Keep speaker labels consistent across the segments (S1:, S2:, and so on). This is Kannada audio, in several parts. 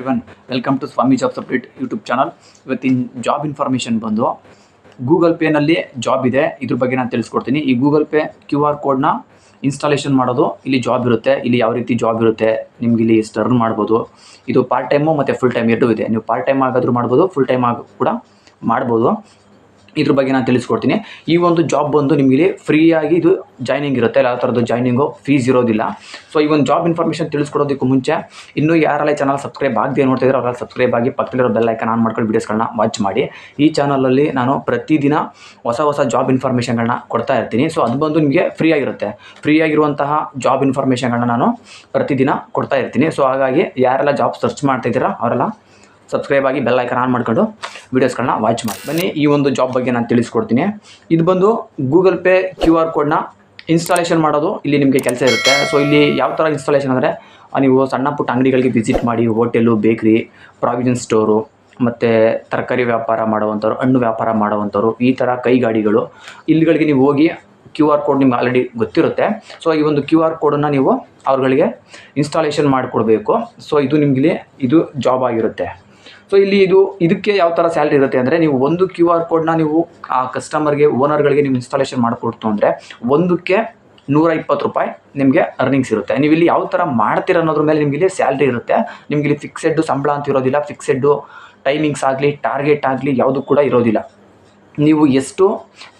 S1: Even welcome to Swami jobs update YouTube channel ಇವತ್ತಿನ ಜಾಬ್ ಇನ್ಫಾರ್ಮೇಷನ್ ಬಂದು ಗೂಗಲ್ ಪೇನಲ್ಲಿ ಜಾಬ್ ಇದೆ. ಇದ್ರ ಬಗ್ಗೆ ನಾನು ತಿಳಿಸ್ಕೊಡ್ತೀನಿ. ಈ ಗೂಗಲ್ ಪೇ ಕ್ಯೂ ಆರ್ ಕೋಡ್ನ ಇನ್ಸ್ಟಾಲೇಷನ್ ಮಾಡೋದು ಇಲ್ಲಿ ಜಾಬ್ ಇರುತ್ತೆ. ಇಲ್ಲಿ ಯಾವ ರೀತಿ ಜಾಬ್ ಇರುತ್ತೆ, ನಿಮ್ಗೆ ಇಲ್ಲಿ ಎಷ್ಟು ಅರ್ನ್ ಮಾಡ್ಬೋದು. ಇದು ಪಾರ್ಟ್ ಟೈಮು ಮತ್ತು ಫುಲ್ ಟೈಮ್ ಎರಡೂ ಇದೆ. ನೀವು ಪಾರ್ಟ್ ಟೈಮ್ ಆಗಾದರೂ ಮಾಡ್ಬೋದು ಫುಲ್ ಟೈಮ್ ಆಗ ಕೂಡ ಮಾಡ್ಬೋದು. ಇದ್ರ ಬಗ್ಗೆ ನಾನು ತಿಳಿಸ್ಕೊಡ್ತೀನಿ. ಈ ಒಂದು ಜಾಬ್ ಬಂದು ನಿಮಗೆ ಫ್ರೀಯಾಗಿ ಇದು ಜಾಯ್ನಿಂಗ್ ಇರುತ್ತೆ. ಯಾವ ಥರದ್ದು ಜಾಯ್ನಿಂಗು ಫೀಸ್ ಇರೋದಿಲ್ಲ. ಸೊ ಈ ಒಂದು ಜಾಬ್ ಇನ್ಫಾರ್ಮೇಷನ್ ತಿಳಿಸ್ಕೊಡೋದಕ್ಕೂ ಮುಂಚೆ ಇನ್ನೂ ಯಾರೆಲ್ಲ ಚಾನಲ್ ಸಬ್ಸ್ಕ್ರೈಬ್ ಆಗದೆ ನೋಡ್ತಿದ್ರೆ ಅವರೆಲ್ಲ ಸಬ್ಸ್ಕ್ರೈಬ್ ಆಗಿ ಪಕ್ಕದಲ್ಲಿರೋ ಬೆಲ್ ಐಕನ್ ಆನ್ ಮಾಡ್ಕೊಂಡು ವೀಡಿಯೋಸ್ಗಳನ್ನ ವಾಚ್ ಮಾಡಿ. ಈ ಚಾನಲಲ್ಲಿ ನಾನು ಪ್ರತಿದಿನ ಹೊಸ ಹೊಸ ಜಾಬ್ ಇನ್ಫಾರ್ಮೇಷನ್ಗಳನ್ನ ಕೊಡ್ತಾ ಇರ್ತೀನಿ. ಸೊ ಅದು ಬಂದು ನಿಮಗೆ ಫ್ರೀ ಆಗಿರುತ್ತೆ. ಫ್ರೀ ಆಗಿರುವಂತಹ ಜಾಬ್ ಇನ್ಫಾರ್ಮೇಷನ್ಗಳನ್ನ ನಾನು ಪ್ರತಿದಿನ ಕೊಡ್ತಾ ಇರ್ತೀನಿ. ಸೊ ಹಾಗಾಗಿ ಯಾರೆಲ್ಲ ಜಾಬ್ ಸರ್ಚ್ ಮಾಡ್ತಾ ಇದ್ದೀರಾ ಅವರೆಲ್ಲ ಸಬ್ಸ್ಕ್ರೈಬ್ ಆಗಿ ಬೆಲ್ ಐಕನ್ ಆನ್ ಮಾಡ್ಕೊಂಡು ವೀಡಿಯೋಸ್ಗಳನ್ನ ವಾಚ್ ಮಾಡಿ. ಬನ್ನಿ, ಈ ಒಂದು ಜಾಬ್ ಬಗ್ಗೆ ನಾನು ತಿಳಿಸ್ಕೊಡ್ತೀನಿ. ಇದು ಬಂದು ಗೂಗಲ್ ಪೇ ಕ್ಯೂ ಆರ್ ಕೋಡ್ನ ಇನ್ಸ್ಟಾಲೇಷನ್ ಮಾಡೋದು ಇಲ್ಲಿ ನಿಮಗೆ ಕೆಲಸ ಇರುತ್ತೆ. ಸೊ ಇಲ್ಲಿ ಯಾವ ಥರ ಇನ್ಸ್ಟಾಲೇಷನ್ ಅಂದರೆ ನೀವು ಸಣ್ಣ ಪುಟ್ಟ ಅಂಗಡಿಗಳಿಗೆ ವಿಸಿಟ್ ಮಾಡಿ ಹೋಟೆಲು ಬೇಕ್ರಿ ಪ್ರಾವಿಜನ್ ಸ್ಟೋರು ಮತ್ತು ತರಕಾರಿ ವ್ಯಾಪಾರ ಮಾಡುವಂಥವ್ರು ಹಣ್ಣು ವ್ಯಾಪಾರ ಮಾಡುವಂಥವ್ರು ಈ ಥರ ಕೈಗಾಡಿಗಳು, ಇಲ್ಲಿಗಳಿಗೆ ನೀವು ಹೋಗಿ ಕ್ಯೂ ಆರ್ ಕೋಡ್ ನಿಮ್ಗೆ ಆಲ್ರೆಡಿ ಗೊತ್ತಿರುತ್ತೆ. ಸೊ ಈ ಒಂದು ಕ್ಯೂ ಆರ್ ಕೋಡನ್ನು ನೀವು ಅವ್ರಗಳಿಗೆ ಇನ್ಸ್ಟಾಲೇಷನ್ ಮಾಡಿಕೊಡ್ಬೇಕು. ಸೊ ಇದು ನಿಮಗೆ, ಇದು ಜಾಬ್ ಆಗಿರುತ್ತೆ. ಸೊ ಇಲ್ಲಿ ಇದು, ಇದಕ್ಕೆ ಯಾವ ಥರ ಸ್ಯಾಲ್ರಿ ಇರುತ್ತೆ ಅಂದರೆ ನೀವು ಒಂದು ಕ್ಯೂ ಆರ್ ಕೋಡ್ನ ನೀವು, ಆ ಕಸ್ಟಮರ್ಗೆ ಓನರ್ಗಳಿಗೆ ನೀವು ಇನ್ಸ್ಟಾಲೇಷನ್ ಮಾಡಿಕೊಡ್ತು ಅಂದರೆ ಒಂದಕ್ಕೆ ನೂರ ಇಪ್ಪತ್ತು ರೂಪಾಯಿ ನಿಮಗೆ ಅರ್ನಿಂಗ್ಸ್ ಇರುತ್ತೆ. ನೀವು ಇಲ್ಲಿ ಯಾವ ಥರ ಮಾಡ್ತೀರ ಅನ್ನೋದ್ರ ಮೇಲೆ ನಿಮಗೆ ಇಲ್ಲಿ ಸ್ಯಾಲ್ರಿ ಇರುತ್ತೆ. ನಿಮ್ಗೆ ಇಲ್ಲಿ ಫಿಕ್ಸೆಡ್ಡು ಸಂಬಳ ಅಂತ ಇರೋದಿಲ್ಲ. ಫಿಕ್ಸೆಡ್ಡು ಟೈಮಿಂಗ್ಸ್ ಆಗಲಿ ಟಾರ್ಗೆಟ್ ಆಗಲಿ ಯಾವುದು ಕೂಡ ಇರೋದಿಲ್ಲ. ನೀವು ಎಷ್ಟು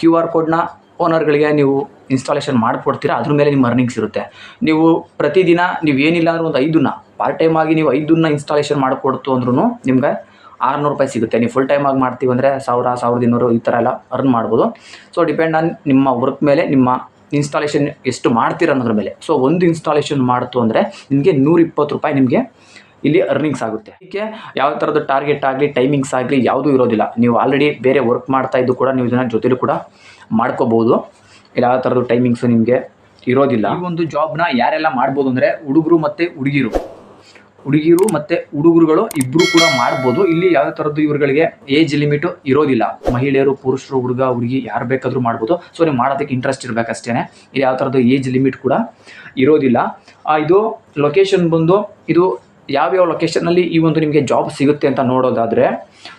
S1: ಕ್ಯೂ ಆರ್ ಕೋಡ್ನ ಓನರ್ಗಳಿಗೆ ನೀವು ಇನ್ಸ್ಟಾಲೇಷನ್ ಮಾಡಿಕೊಡ್ತೀರಾ, ಅದ್ರ ಮೇಲೆ ನಿಮ್ಮ ಅರ್ನಿಂಗ್ಸ್ ಇರುತ್ತೆ. ನೀವು ಪ್ರತಿದಿನ ನೀವು ಏನಿಲ್ಲ ಅಂದ್ರೆ ಒಂದು ಐದನ್ನ ಪಾರ್ಟ್ ಟೈಮ್ ಆಗಿ ನೀವು ಐದನ್ನ ಇನ್ಸ್ಟಾಲೇಷನ್ ಮಾಡಿಕೊಡ್ತು ಅಂದ್ರೂ ನಿಮಗೆ ಆರುನೂರು ರೂಪಾಯಿ ಸಿಗುತ್ತೆ. ನೀವು ಫುಲ್ ಟೈಮ್ ಆಗಿ ಮಾಡ್ತೀವಿ ಅಂದರೆ ಸಾವಿರ, ಸಾವಿರದ ಇನ್ನೂರು ಈ ಥರ ಎಲ್ಲ ಅರ್ನ್ ಮಾಡ್ಬೋದು. ಸೊ ಡಿಪೆಂಡ್ ಆನ್ ನಿಮ್ಮ ವರ್ಕ್ ಮೇಲೆ, ನಿಮ್ಮ ಇನ್ಸ್ಟಾಲೇಷನ್ ಎಷ್ಟು ಮಾಡ್ತೀರ ಅನ್ನೋದ್ರ ಮೇಲೆ. ಸೊ ಒಂದು ಇನ್ಸ್ಟಾಲೇಷನ್ ಮಾಡ್ತು ಅಂದರೆ ನಿಮಗೆ ನೂರ ಇಪ್ಪತ್ತು ರೂಪಾಯಿ ನಿಮಗೆ ಇಲ್ಲಿ ಅರ್ನಿಂಗ್ಸ್ ಆಗುತ್ತೆ. ಅದಕ್ಕೆ ಯಾವ ಥರದ ಟಾರ್ಗೆಟ್ ಆಗಲಿ ಟೈಮಿಂಗ್ಸ್ ಆಗಲಿ ಯಾವುದೂ ಇರೋದಿಲ್ಲ. ನೀವು ಆಲ್ರೆಡಿ ಬೇರೆ ವರ್ಕ್ ಮಾಡ್ತಾ ಇದ್ದು ಕೂಡ ನೀವು ಇದನ್ನ ಜೊತೆಲೂ ಕೂಡ ಮಾಡ್ಕೋಬೋದು. ಇಲ್ಲ ಯಾವ ಥರದ್ದು ಟೈಮಿಂಗ್ಸ್ ನಿಮಗೆ ಇರೋದಿಲ್ಲ. ಈ ಒಂದು ಜಾಬ್ನ ಯಾರೆಲ್ಲ ಮಾಡ್ಬೋದು ಅಂದರೆ ಹುಡುಗರು ಮತ್ತು ಹುಡುಗಿರು. ಹುಡುಗಿರು ಮತ್ತು ಹುಡುಗರುಗಳು ಇಬ್ಬರು ಕೂಡ ಮಾಡ್ಬೋದು. ಇಲ್ಲಿ ಯಾವ ಥರದ್ದು ಇವ್ರುಗಳಿಗೆ ಏಜ್ ಲಿಮಿಟು ಇರೋದಿಲ್ಲ. ಮಹಿಳೆಯರು ಪುರುಷರು ಹುಡುಗ ಹುಡುಗಿ ಯಾರು ಬೇಕಾದರೂ ಮಾಡ್ಬೋದು. ಸೊ ನೀವು ಮಾಡೋದಕ್ಕೆ ಇಂಟ್ರೆಸ್ಟ್ ಇರಬೇಕಷ್ಟೇ ಇಲ್ಲಿ ಯಾವ ಥರದ್ದು ಏಜ್ ಲಿಮಿಟ್ ಕೂಡ ಇರೋದಿಲ್ಲ. ಆ, ಇದು ಲೊಕೇಶನ್ ಬಂದು ಇದು ಯಾವ್ಯಾವ ಲೊಕೇಶನ್ನಲ್ಲಿ ಈ ಒಂದು ನಿಮಗೆ ಜಾಬ್ ಸಿಗುತ್ತೆ ಅಂತ ನೋಡೋದಾದರೆ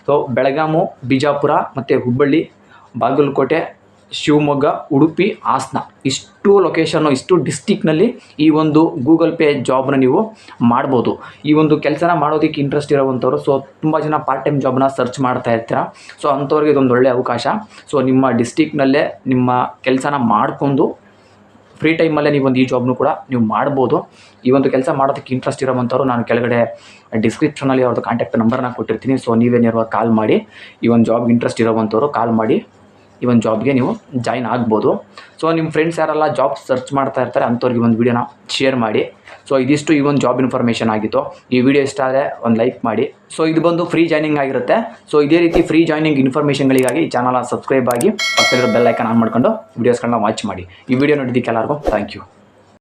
S1: ಸೊ ಬೆಳಗಾಮು ಬಿಜಾಪುರ ಮತ್ತು ಹುಬ್ಬಳ್ಳಿ ಬಾಗಲಕೋಟೆ ಶಿವಮೊಗ್ಗ, ಉಡುಪಿ, ಹಾಸನ. ಇಷ್ಟು ಲೊಕೇಶನ್ನು ಇಷ್ಟು ಡಿಸ್ಟಿಕ್ನಲ್ಲಿ ಈ ಒಂದು ಗೂಗಲ್ ಪೇ ಜಾಬ್ನ ನೀವು ಮಾಡ್ಬೋದು. ಈ ಒಂದು ಕೆಲಸನ ಮಾಡೋದಕ್ಕೆ ಇಂಟ್ರೆಸ್ಟ್ ಇರೋವಂಥವ್ರು ಸೊ ತುಂಬ ಜನ ಪಾರ್ಟ್ ಟೈಮ್ ಜಾಬ್ನ ಸರ್ಚ್ ಮಾಡ್ತಾ ಇರ್ತೀರ. ಸೊ ಅಂಥವ್ರಿಗೆ ಇದೊಂದು ಒಳ್ಳೆಯ ಅವಕಾಶ. ಸೊ ನಿಮ್ಮ ಡಿಸ್ಟಿಕ್ನಲ್ಲೇ ನಿಮ್ಮ ಕೆಲಸನ ಮಾಡ್ಕೊಂಡು ಫ್ರೀ ಟೈಮಲ್ಲೇ ನೀವು ಒಂದು ಈ ಜಾಬ್ನು ಕೂಡ ನೀವು ಮಾಡ್ಬೋದು. ಈ ಒಂದು ಕೆಲಸ ಮಾಡೋದಕ್ಕೆ ಇಂಟ್ರೆಸ್ಟ್ ಇರೋವಂಥವ್ರು ನಾನು ಕೆಳಗಡೆ ಡಿಸ್ಕ್ರಿಪ್ಷನಲ್ಲಿ ಅವ್ರದ್ದು ಕಾಂಟ್ಯಾಕ್ಟ್ ನಂಬರ್ನ ಕೊಟ್ಟಿರ್ತೀನಿ. ಸೊ ನೀವೇನಿರುವ ಕಾಲ್ ಮಾಡಿ. ಈ ಒಂದು ಜಾಬ್ಗೆ ಇಂಟ್ರೆಸ್ಟ್ ಇರೋವಂಥವ್ರು ಕಾಲ್ ಮಾಡಿ. ಈ ಒಂದು ಜಾಬ್ಗೆ ನೀವು ಜಾಯ್ನ್ ಆಗ್ಬೋದು. ಸೊ ನಿಮ್ಮ ಫ್ರೆಂಡ್ಸ್ ಯಾರೆಲ್ಲ ಜಾಬ್ ಸರ್ಚ್ ಮಾಡ್ತಾ ಇರ್ತಾರೆ, ಅಂಥವ್ರಿಗೆ ಒಂದು ವೀಡಿಯೋನ ಶೇರ್ ಮಾಡಿ. ಸೊ ಇದಿಷ್ಟು ಈ ಒಂದು ಜಾಬ್ ಇನ್ಫಾರ್ಮೇಷನ್ ಆಗಿತ್ತು. ಈ ವಿಡಿಯೋ ಇಷ್ಟ ಆದರೆ ಒಂದು ಲೈಕ್ ಮಾಡಿ. ಸೊ ಇದು ಬಂದು ಫ್ರೀ ಜಾಯ್ನಿಂಗ್ ಆಗಿರುತ್ತೆ. ಸೊ ಇದೇ ರೀತಿ ಫ್ರೀ ಜಾಯ್ನಿಂಗ್ ಇನ್ಫಾರ್ಮೇಷನ್ಗಳಿಗಾಗಿ ಈ ಚಾನಲ್ನ ಸಬ್ಸ್ಕ್ರೈಬ್ ಆಗಿ ಪಕ್ಕದಲ್ಲಿರೋ ಬೆಲ್ ಐಕನ್ ಆನ್ ಮಾಡ್ಕೊಂಡು ವೀಡಿಯೋಸ್ಗಳನ್ನ ವಾಚ್ ಮಾಡಿ. ಈ ವಿಡಿಯೋ ನೋಡಿದ್ದಕ್ಕೆ ಎಲ್ಲರಿಗೂ ಥ್ಯಾಂಕ್ ಯು